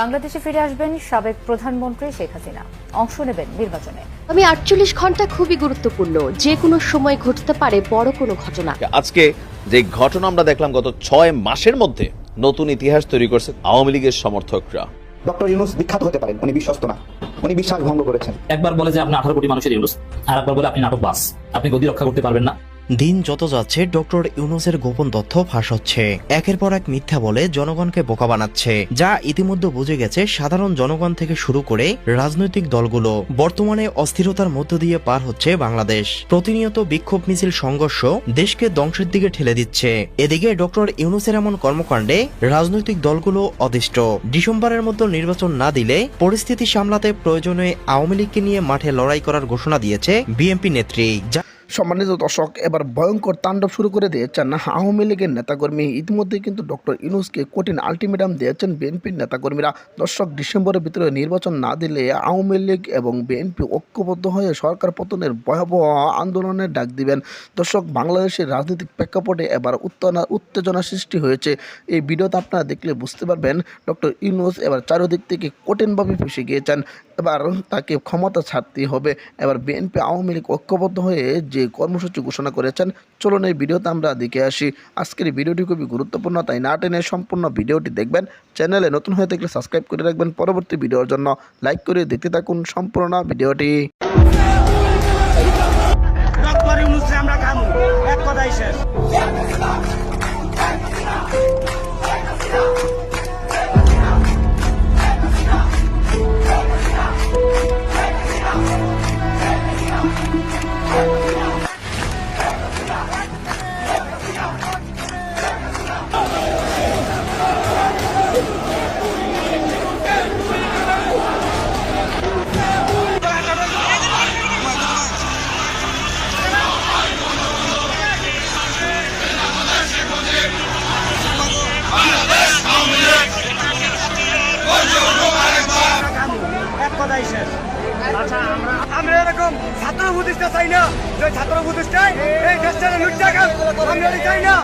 বাংলাদেশে ফিরে আসবেন সাবেক প্রধানমন্ত্রী শেখ হাসিনা। অংশ নেবেন নির্বাচনে। আমি আটচল্লিশ ঘণ্টা খুবই গুরুত্বপূর্ণ। যে কোনো সময় ঘটতে পারে বড় কোনো ঘটনা। আজকে যে ঘটনা আমরা দেখলাম গত ছয় মাসের মধ্যে নতুন ইতিহাস তৈরি করছে আওয়ামী লীগের সমর্থকরা। ডক্টর ইউনুস বিখ্যাত হতে পারেন উনি বিশ্বস্ত না। উনি বিশ্বাস ভঙ্গ করেছেন। একবার বলে যে আপনি আঠারো কোটি মানুষের ইউনুস আর একবার বলে আপনি নাটক বাস আপনি গদি রক্ষা করতে পারবেন না। দিন যত যাচ্ছে, ডক্টর ইউনুসের গোপন তথ্য ফাঁস হচ্ছে। একের পর এক মিথ্যা বলে জনগণকে বোকা বানাচ্ছে, যা ইতিমধ্যে বুঝে গেছে সাধারণ জনগণ থেকে শুরু করে রাজনৈতিক দলগুলো। বর্তমানে অস্থিরতার মধ্য দিয়ে পার হচ্ছে বাংলাদেশ। প্রতিনিয়ত বিক্ষোভ মিছিল সংঘর্ষ দেশকে ধ্বংসের দিকে ঠেলে দিচ্ছে। এদিকে ডক্টর ইউনুসের এমন কর্মকাণ্ডে রাজনৈতিক দলগুলো অদিষ্ট। ডিসেম্বরের মধ্যে নির্বাচন না দিলে পরিস্থিতি সামলাতে প্রয়োজনে আওয়ামী লীগকে নিয়ে মাঠে লড়াই করার ঘোষণা দিয়েছে বিএনপি নেত্রী। যা সম্মানিত দর্শক, এবার ভয়ঙ্কর তাণ্ডব শুরু করে দিয়েছেন আওয়ামী লীগের নেতাকর্মী। ইতিমধ্যে কিন্তু ডক্টর ইনুসকে কঠিন আলটিমেটাম দিয়েছেন বিএনপির নেতাকর্মীরা। দর্শক, ডিসেম্বরের ভিতরে নির্বাচন না দিলে আওয়ামী লীগ এবং বিএনপি ঐক্যবদ্ধ হয়ে সরকার পতনের ভয়াবহ আন্দোলনের ডাক দিবেন। দর্শক, বাংলাদেশের রাজনৈতিক প্রেক্ষাপটে এবার উত্তেজনা উত্তেজনা সৃষ্টি হয়েছে। এই ভিডিওতে আপনারা দেখলে বুঝতে পারবেন, ডক্টর ইউনুস এবার চারিদিক থেকে কঠিনভাবে ফেসে গিয়েছেন। এবার তাকে ক্ষমতা ছাড়তে হবে। এবার বিএনপি আওয়ামী লীগ ঐক্যবদ্ধ হয়ে যে কর্মসূচি ঘোষণা করেছেন, চলুন এই ভিডিওতে আমরা দেখে আসি। আজকের ভিডিওটি খুবই গুরুত্বপূর্ণ, তাই না টেনে সম্পূর্ণ ভিডিওটি দেখবেন। চ্যানেলে নতুন হয়ে থাকলে সাবস্ক্রাইব করে রাখবেন। পরবর্তী ভিডিওর জন্য লাইক করে দেখতে থাকুন সম্পূর্ণ ভিডিওটি। আমরা এরকম ছাত্র প্রতিষ্ঠা চাই না। যে ছাত্র প্রতিষ্ঠায় এই দেশটা লুটটা আমরা চাই না।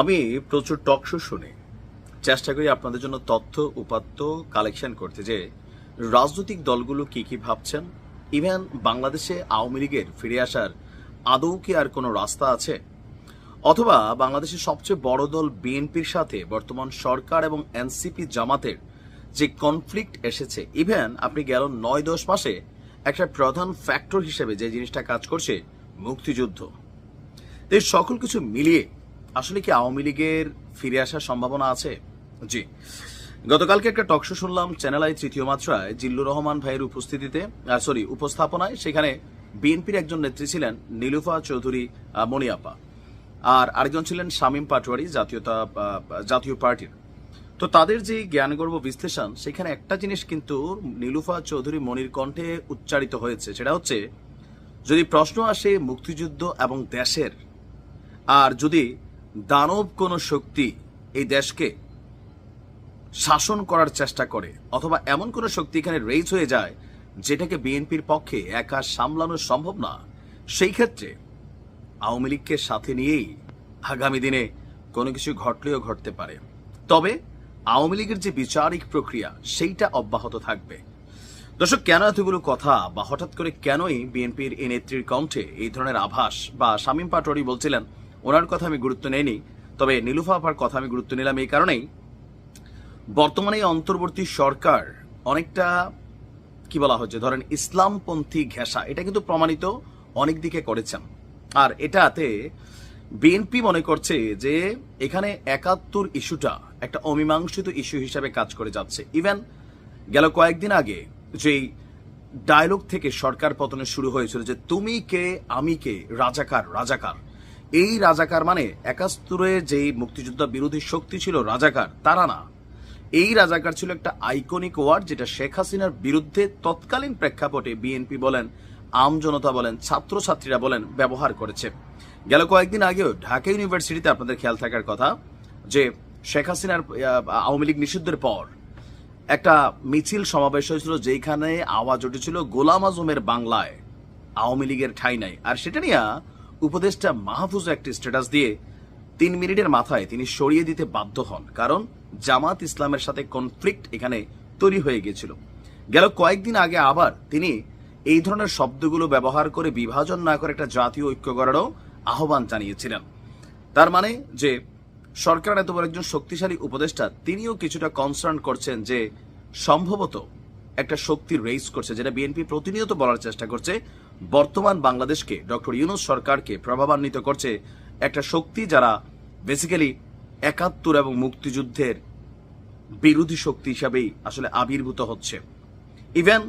আমি প্রচুর টক শো শুনি। চেষ্টা করি আপনাদের জন্য তথ্য, উপাত্ত কালেকশন করতে যে রাজনৈতিক দলগুলো কি কি ভাবছেন ইভেন বাংলাদেশে আওয়ামী লীগের ফিরে আসার আদৌ কি আর কোনো রাস্তা আছে? অথবা বাংলাদেশের সবচেয়ে বড় দল বিএনপির সাথে বর্তমান সরকার এবং এনসিপি জামাতের যে কনফ্লিক্ট এসেছে, ইভেন আপনি গেল নয় দশ মাসে একটা প্রধান ফ্যাক্টর হিসেবে যে জিনিসটা কাজ করছে, মুক্তিযুদ্ধ। এই সকল কিছু মিলিয়ে আসলে কি আওয়ামী লীগের ফিরে আসার সম্ভাবনা আছে? জি। গতকালকে একটা টকশো শুনলাম চ্যানেল আই তৃতীয় মাত্রায় জিল্লুর রহমান ভাইয়ের উপস্থিতিতে সরি উপস্থাপনায়। সেখানে বিএনপির একজন নেত্রী ছিলেন নীলুফা চৌধুরী আহ, মণিয়াপা আর আরেকজন ছিলেন শামীম পাটোয়ারি জাতীয়তা জাতীয় পার্টির। তো তাদের যে জ্ঞানগর্ব বিশ্লেষণ সেখানে একটা জিনিস কিন্তু নীলুফা চৌধুরী মনির কণ্ঠে উচ্চারিত হয়েছে। সেটা হচ্ছে যদি প্রশ্ন আসে মুক্তিযুদ্ধ এবং দেশের আর যদি দানব কোনো শক্তি এই দেশকে শাসন করার চেষ্টা করে, অথবা এমন কোনো শক্তি এখানে রেজ হয়ে যায় যেটাকে বিএনপির পক্ষে একা সামলানো সম্ভব না। সেই ক্ষেত্রে আওয়ামী লীগকে সাথে নিয়েই আগামী দিনে কোনো কিছু ঘটলেও ঘটতে পারে। তবে আওয়ামী লীগের যে বিচারিক প্রক্রিয়া, সেইটা অব্যাহত থাকবে। দর্শক, কেন এতগুলো কথা বা হঠাৎ করে কেনই বিএনপির এই নেত্রীর কণ্ঠে এই ধরনের আভাস? বা শামীম পাটোয়ারি বলছিলেন, ওনার কথা আমি গুরুত্ব নেইনি। তবে নীলুফা আপার কথা আমি গুরুত্ব নিলাম এই কারণেই। বর্তমানে অন্তর্বর্তী সরকার অনেকটা, কি বলা হচ্ছে, ধরেন ইসলামপন্থী ঘেঁষা, এটা কিন্তু প্রমাণিত অনেক দিকে করেছেন। আর এটাতে বিএনপি মনে করছে যে এখানে একাত্তর ইস্যুটা একটা অমীমাংসিত ইস্যু হিসাবে কাজ করে যাচ্ছে। ইভেন গেল কয়েকদিন আগে যেই ডায়লগ থেকে সরকার পতনে শুরু হয়েছিল যে তুমি কে, আমি কে, রাজাকার রাজাকার। এই রাজাকার মানে একাত্তরে যেই মুক্তিযোদ্ধা বিরোধী শক্তি ছিল রাজাকার, তারা না। এই রাজাকার ছিল একটা আইকনিক ওয়ার্ড যেটা শেখ হাসিনার বিরুদ্ধে তৎকালীন প্রেক্ষাপটে বিএনপি বলেন, আম জনতা বলেন, ছাত্রছাত্রীরা বলেন ব্যবহার করেছে। গেল কয়েকদিন আগেও ঢাকা ইউনিভার্সিটিতে আপনাদের খেয়াল থাকার কথা যে শেখ হাসিনার আওয়ামী লীগ নিষিদ্ধের পর একটা মিছিল সমাবেশ হয়েছিল যেখানে আওয়াজ উঠেছিল, গোলাম আজমের বাংলায় আওয়ামী লীগের ঠাই নাই। আর সেটা নিয়ে উপদেষ্টা মাহফুজ একটি স্ট্যাটাস দিয়ে তিন মিনিটের মাথায় তিনি সরিয়ে দিতে বাধ্য হন, কারণ জামাত ইসলামের সাথে কনফ্লিক্ট এখানে তৈরি হয়ে গিয়েছিল। গেল কয়েকদিন আগে আবার তিনি এই ধরনের শব্দগুলো ব্যবহার করে বিভাজন না করে একটা জাতীয় ঐক্য করারও আহ্বান জানিয়েছিলেন। তার মানে যে, সরকার এত বড় একজন শক্তিশালী উপদেষ্টা, তিনিও কিছুটা কনসার্ন করছেন যে, সম্ভবত একটা শক্তি রেইজ করছে, যেটা বিএনপি প্রতিনিয়ত বলার চেষ্টা করছে। বর্তমান বাংলাদেশকে, ডক্টর ইউনুস সরকারকে প্রভাবান্বিত করছে একটা শক্তি যারা বেসিক্যালি একাত্তর এবং মুক্তিযুদ্ধের বিরোধী শক্তি হিসাবেই আসলে আবির্ভূত হচ্ছে। ইভেন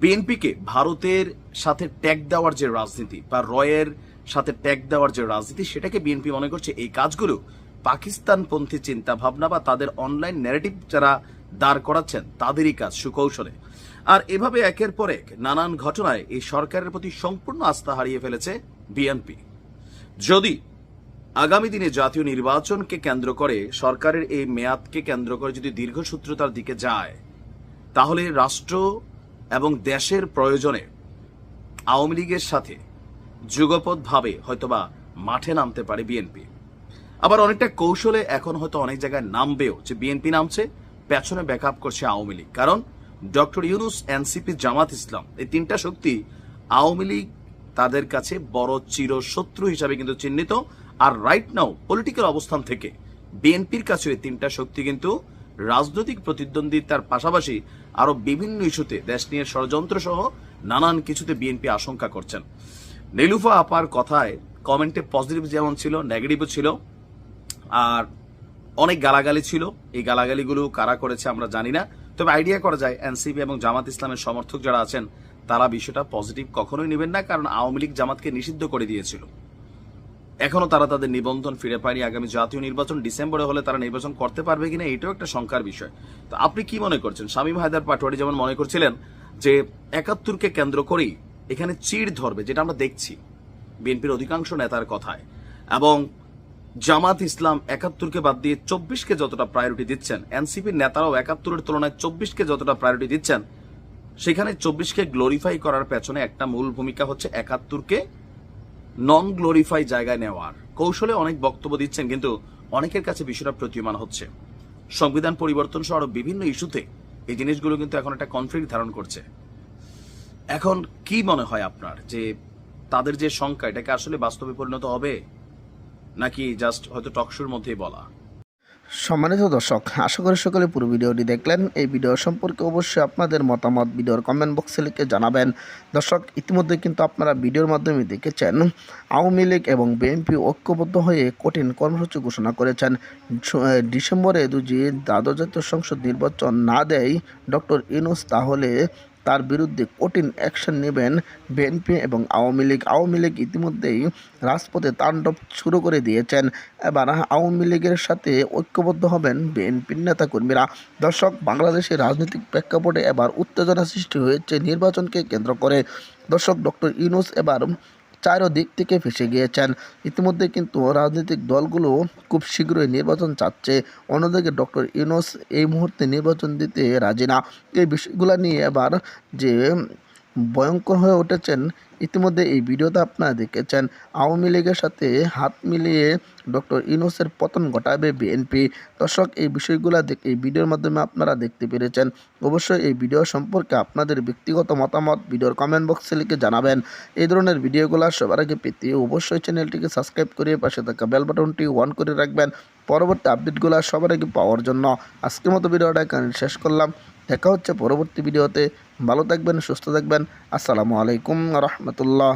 বিএনপিকে ভারতের সাথে ট্যাগ দেওয়ার যে রাজনীতি বা রয়ের সাথে ট্যাগ দেওয়ার যে রাজনীতি, সেটাকে বিএনপি মনে করছে এই কাজগুলো পাকিস্তানপন্থী চিন্তা ভাবনা বা তাদের অনলাইন ন্যারেটিভ যারা দাঁড় করাচ্ছেন, তাদেরই কাজ, সুকৌশলে। আর এভাবে একের পর এক নানান ঘটনায় এই সরকারের প্রতি সম্পূর্ণ আস্থা হারিয়ে ফেলেছে বিএনপি যদি আগামী দিনে জাতীয় নির্বাচনকে কেন্দ্র করে, সরকারের এই মেয়াদকে কেন্দ্র করে যদি দীর্ঘসূত্রতার দিকে যায়, তাহলে রাষ্ট্র এবং দেশের প্রয়োজনে আওয়ামী লীগের সাথে যুগপৎভাবে হয়তোবা মাঠে নামতে পারে বিএনপি। আবার অনেকটা কৌশলে এখন হয়তো অনেক জায়গায় নামবেও যে বিএনপি নামছে, পেছনে ব্যাকআপ করছে আওয়ামী লীগ। কারণ ডক্টর ইউনুস, এনসিপি, জামাত ইসলাম, এই তিনটা শক্তি আওয়ামী লীগ তাদের কাছে বড় চিরশত্রু হিসাবে কিন্তু চিহ্নিত। আর রাইট নাও পলিটিক্যাল অবস্থান থেকে বিএনপির কাছে এই তিনটা শক্তি কিন্তু রাজনৈতিক প্রতিদ্বন্দ্বিতার পাশাপাশি আরও বিভিন্ন ইস্যুতে দেশ নিয়ে ষড়যন্ত্র সহ নানান কিছুতে বিএনপি আশঙ্কা করছেন। নীলুফা আপার কথায় কমেন্টে পজিটিভ যেমন ছিল নেগেটিভও ছিল। আর অনেক গালাগালি ছিল। এই গালাগালিগুলো কারা করেছে আমরা জানি না। তবে আইডিয়া করা যায় এনসিপি এবং জামাত ইসলামের সমর্থক যারা আছেন তারা বিষয়টা পজিটিভ কখনোই নেবেন না, কারণ আওয়ামী লীগ জামাতকে নিষিদ্ধ করে দিয়েছিল। এখনও তারা তাদের নিবন্ধন ফিরে পায়নি। আগামী জাতীয় নির্বাচন ডিসেম্বরে হলে তারা নির্বাচন করতে পারবে কিনা, এটাও একটা শঙ্কার বিষয়। তো আপনি কি মনে করছেন? শামীম হায়দার পাটোয়ারি যেমন মনে করছিলেন যে একাত্তরকে কেন্দ্র করেই এখানে চিড় ধরবে, যেটা আমরা দেখছি বিএনপির অধিকাংশ নেতার কথায়, এবং জামাত ইসলাম একাত্তরকে বাদ দিয়ে চব্বিশকে যতটা প্রায়োরিটি দিচ্ছেন, এনসিপির নেতারাও একাত্তরের তুলনায় চব্বিশকে যতটা প্রায়োরিটি দিচ্ছেন সেখানে চব্বিশকে গ্লোরিফাই করার পেছনে একটা মূল ভূমিকা হচ্ছে একাত্তরকে নন গ্লোরিফাই জায়গায় নেওয়ার। কৌশলে অনেক বক্তব্য দিচ্ছেন, কিন্তু অনেকের কাছে বিষয়টা প্রতীয়মান হচ্ছে। সংবিধান পরিবর্তন সহ আরও বিভিন্ন ইস্যুতে এই জিনিসগুলো কিন্তু এখন একটা কনফ্লিক্ট ধারণ করছে। এখন কি মনে হয় আপনার যে তাদের যে সংখ্যা, এটাকে আসলে বাস্তবে পরিণত হবে? নাকি জাস্ট হয়তো টকশোর মধ্যেই বলা? সম্মানিত দর্শক, আশা করি সকলে পুরো ভিডিওটি দেখলেন। এই ভিডিও সম্পর্কে অবশ্যই আপনাদের মতামত ভিডিওর কমেন্ট বক্সে লিখে জানাবেন। দর্শক, ইতিমধ্যে কিন্তু আপনারা ভিডিওর মাধ্যমে দেখেছেন, আওয়ামী লীগ এবং বিএনপি ঐক্যবদ্ধ হয়ে কঠিন কর্মসূচি ঘোষণা করেছেন। ডিসেম্বরে যদি দ্বাদশ জাতীয় সংসদ নির্বাচন না দেয়, ডক্টর ইনুস তাহলে তার বিরুদ্ধে কঠিন অ্যাকশন নেবেন বিএনপি এবং আওয়ামী লীগ। আওয়ামী লীগ ইতিমধ্যেই রাজপথে তাণ্ডব শুরু করে দিয়েছেন। এবার আওয়ামী লীগের সাথে ঐক্যবদ্ধ হবেন বিএনপির নেতাকর্মীরা। দর্শক, বাংলাদেশের রাজনৈতিক প্রেক্ষাপটে এবার উত্তেজনা সৃষ্টি হয়েছে নির্বাচনকে কেন্দ্র করে। দর্শক ডক্টর ইউনুস এবার চারো দিক থেকে ফেসে গিয়েছেন। ইতিমধ্যে কিন্তু রাজনৈতিক দলগুলো খুব শীঘ্রই নির্বাচন চাচ্ছে। অন্যদিকে ডক্টর ইউনুস এই মুহূর্তে নির্বাচন দিতে রাজি না। এই বিষয়গুলো নিয়ে এবার যে ভয়ঙ্কর হয়ে উঠেছেন ইতিমধ্যে এই ভিডিওতে আপনারা দেখেছেন, আওয়ামী লীগের সাথে হাত মিলিয়ে ডক্টর ইউনুসের পতন ঘটাবে বিএনপি। দর্শক, এই বিষয়গুলো দেখ, এই ভিডিওর মাধ্যমে আপনারা দেখতে পেরেছেন। অবশ্যই এই ভিডিও সম্পর্কে আপনাদের ব্যক্তিগত মতামত ভিডিওর কমেন্ট বক্সে লিখে জানাবেন। এই ধরনের ভিডিওগুলো সবার আগে পেতে অবশ্যই চ্যানেলটিকে সাবস্ক্রাইব করে পাশে থাকা বেল বাটনটি অন করে রাখবেন। পরবর্তী আপডেটগুলো সবার আগে পাওয়ার জন্য। আজকের মতো ভিডিওটা এখানে শেষ করলাম। দেখা হচ্ছে পরবর্তী ভিডিওতে। ভালো থাকবেন সুস্থ থাকবেন। আসসালামু আলাইকুম রহমতুল্লাহ।